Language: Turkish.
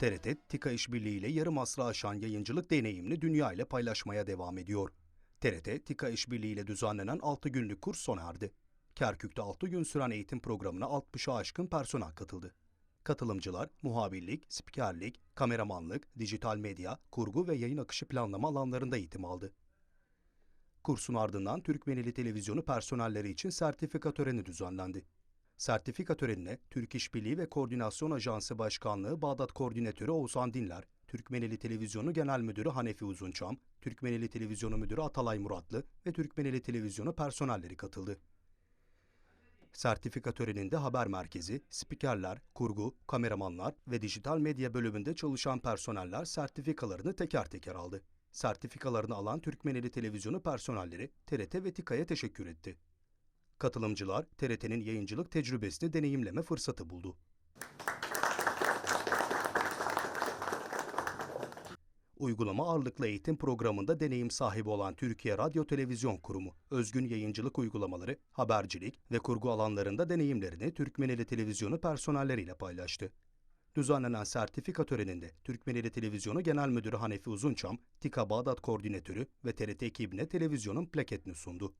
TRT, TİKA işbirliğiyle yarım asrı aşan yayıncılık deneyimini dünya ile paylaşmaya devam ediyor. TRT, TİKA işbirliğiyle düzenlenen 6 günlük kurs sona erdi. Kerkük'te 6 gün süren eğitim programına 60'a aşkın personel katıldı. Katılımcılar, muhabirlik, spikerlik, kameramanlık, dijital medya, kurgu ve yayın akışı planlama alanlarında eğitim aldı. Kursun ardından Türkmeneli Televizyonu personelleri için sertifika töreni düzenlendi. Sertifika törenine Türk İşbirliği ve Koordinasyon Ajansı Başkanlığı Bağdat Koordinatörü Oğuzhan Dinler, Türkmeneli Televizyonu Genel Müdürü Hanefi Uzunçam, Türkmeneli Televizyonu Müdürü Atalay Muratlı ve Türkmeneli Televizyonu personelleri katıldı. Sertifika töreninde haber merkezi, spikerler, kurgu, kameramanlar ve dijital medya bölümünde çalışan personeller sertifikalarını teker teker aldı. Sertifikalarını alan Türkmeneli Televizyonu personelleri TRT ve TİKA'ya teşekkür etti. Katılımcılar TRT'nin yayıncılık tecrübesini deneyimleme fırsatı buldu. Uygulama ağırlıklı eğitim programında deneyim sahibi olan Türkiye Radyo Televizyon Kurumu, özgün yayıncılık uygulamaları, habercilik ve kurgu alanlarında deneyimlerini Türkmeneli Televizyonu personelleriyle paylaştı. Düzenlenen sertifika töreninde Türkmeneli Televizyonu Genel Müdürü Hanefi Uzunçam, TİKA Bağdat Koordinatörü ve TRT ekibine televizyonun plaketini sundu.